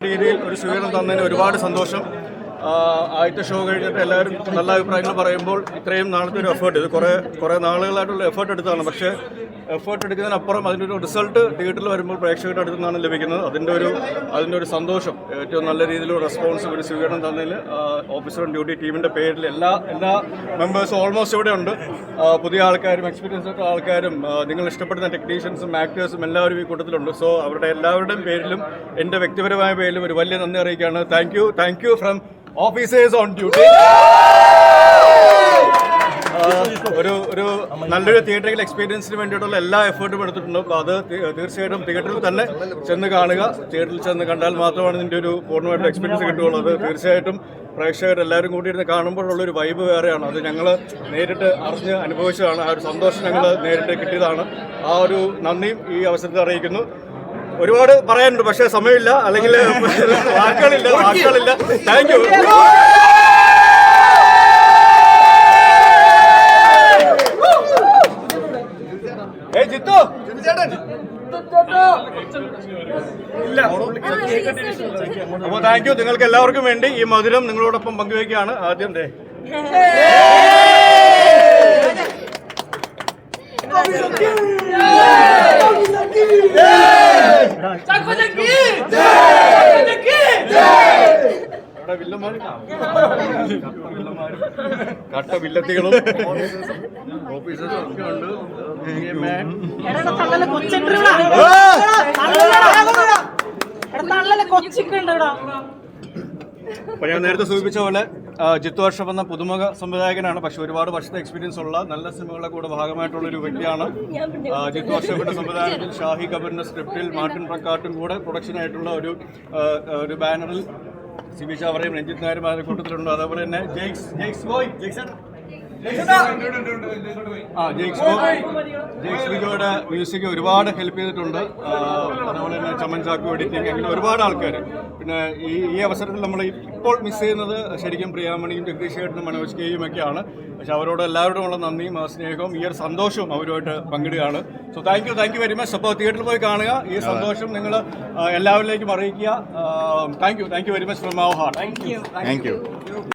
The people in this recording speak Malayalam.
രീതിയിൽ ഒരു സ്വീകരണം തന്നതിന് ഒരുപാട് സന്തോഷം. ആദ്യത്തെ ഷോ കഴിഞ്ഞിട്ട് എല്ലാവരും നല്ല അഭിപ്രായങ്ങൾ പറയുമ്പോൾ ഇത്രയും നാളത്തെ ഒരു എഫേർട്ട് ഇത് കുറേ കുറേ നാളുകളായിട്ടുള്ള എഫേർട്ട് എടുത്തതാണ്. പക്ഷേ എഫേർട്ട് എടുക്കുന്നതിനപ്പുറം അതിന്റെ ഒരു റിസൾട്ട് തിയേറ്ററിൽ വരുമ്പോൾ പ്രേക്ഷകരുടെ അടുത്ത് നിന്നാണ് ലഭിക്കുന്നത്. അതിന്റെ ഒരു അതിന്റെ ഒരു സന്തോഷം ഏറ്റവും നല്ല രീതിയിലുള്ള റെസ്പോൺസ് ഒരു സ്വീകരണം തന്നതിൽ ഓഫീസർ ഓൺ ഡ്യൂട്ടി ടീമിന്റെ പേരിൽ എല്ലാ എല്ലാ മെമ്പേഴ്സും ഓൾമോസ്റ്റ് ഇവിടെ ഉണ്ട്. പുതിയ ആൾക്കാരും എക്സ്പീരിയൻസ് ഒക്കെ ആൾക്കാരും നിങ്ങൾ ഇഷ്ടപ്പെടുന്ന ടെക്നീഷ്യൻസും ആക്ടേഴ്സും എല്ലാവരും ഈ കൂട്ടത്തിലുണ്ട്. സോ അവരുടെ എല്ലാവരുടെയും പേരിലും എന്റെ വ്യക്തിപരമായ പേരിലും ഒരു വലിയ നന്ദി അറിയിക്കുകയാണ്. Thank you thank you from officers on duty ഒരു ഒരു നല്ലൊരു തിയേറ്ററിൽ എക്സ്പീരിയൻസിന് വേണ്ടിയിട്ടുള്ള എല്ലാ എഫേർട്ടും എടുത്തിട്ടുണ്ട്. അപ്പോൾ അത് തീർച്ചയായിട്ടും തിയേറ്ററിൽ തന്നെ ചെന്ന് കാണുക. തിയേറ്ററിൽ ചെന്ന് കണ്ടാൽ മാത്രമാണ് ഇതിന്റെ ഒരു പൂർണമായിട്ടുള്ള എക്സ്പീരിയൻസ് കിട്ടുകയുള്ളൂ. അത് തീർച്ചയായിട്ടും പ്രേക്ഷകർ എല്ലാവരും കൂടിയിരുന്ന് കാണുമ്പോഴുള്ള ഒരു വൈബ് വേറെയാണ്. അത് ഞങ്ങൾ നേരിട്ട് അറിഞ്ഞ് അനുഭവിച്ചതാണ്. ആ ഒരു സന്തോഷം ഞങ്ങൾ നേരിട്ട് കിട്ടിയതാണ്. ആ ഒരു നന്ദിയും ഈ അവസരത്തിൽ അറിയിക്കുന്നു. ഒരുപാട് പറയാനുണ്ട് പക്ഷെ സമയമില്ല. അല്ലെങ്കിൽ വാക്കുകളില്ല വാക്കുകളില്ല. Thank you Jithu. അപ്പൊ താങ്ക് യു നിങ്ങൾക്ക് എല്ലാവർക്കും വേണ്ടി ഈ മധുരം നിങ്ങളോടൊപ്പം പങ്കുവയ്ക്കുകയാണ് ആദ്യം ദേ. കട്ട വില്ലത്തികളും ഓഫീസേഴ്സും ഒക്കെ ഉണ്ട്. അപ്പോൾ ഞാൻ നേരത്തെ സൂചിപ്പിച്ച പോലെ ജിത്തു എന്ന പുതുമുഖ സംവിധായകനാണ്. പക്ഷെ ഒരുപാട് വർഷത്തെ എക്സ്പീരിയൻസ് ഉള്ള നല്ല സിനിമകളുടെ കൂടെ ഭാഗമായിട്ടുള്ള ഒരു വ്യക്തിയാണ്. ജിത്തു വർഷത്തിന്റെ സംവിധാനത്തിൽ ഷാഹി കപൂറിന്റെ സ്ക്രിപ്റ്റിൽ മാർട്ടിൻ പ്രക്കാട്ടും കൂടെ പ്രൊഡക്ഷനായിട്ടുള്ള ഒരു ഒരു ബാനറിൽ സി ബി ചാവറയും രഞ്ജിത് നായരും അതിന്റെ കൂട്ടത്തിലുണ്ട്. അതേപോലെ തന്നെ ജെയ്ക്സ്. ആ മ്യൂസിക് ഒരുപാട് ഹെൽപ്പ് ചെയ്തിട്ടുണ്ട്. അതുപോലെ തന്നെ ചമൻ ചാക്കു എഡിറ്റിംഗ് അങ്ങനെ ഒരുപാട് ആൾക്കാർ പിന്നെ ഈ ഈ അവസരത്തിൽ നമ്മൾ ഇപ്പോൾ മിസ് ചെയ്യുന്നത് ശരിക്കും പ്രിയാമണിയും ജഗദീഷ് ഏട്ടനും മനോജ് കെയും ഒക്കെയാണ്. പക്ഷെ അവരോട് എല്ലാവരോടുമുള്ള നന്ദിയും ആ സ്നേഹവും ഈ ഒരു സന്തോഷവും അവരുമായിട്ട് പങ്കിടുകയാണ്. So thank you thank you very much അപ്പോൾ തിയേറ്ററിൽ പോയി കാണുക. ഈ സന്തോഷം നിങ്ങൾ എല്ലാവരിലേക്കും അറിയിക്കുക. Thank you thank you very much from our heart thank you thank you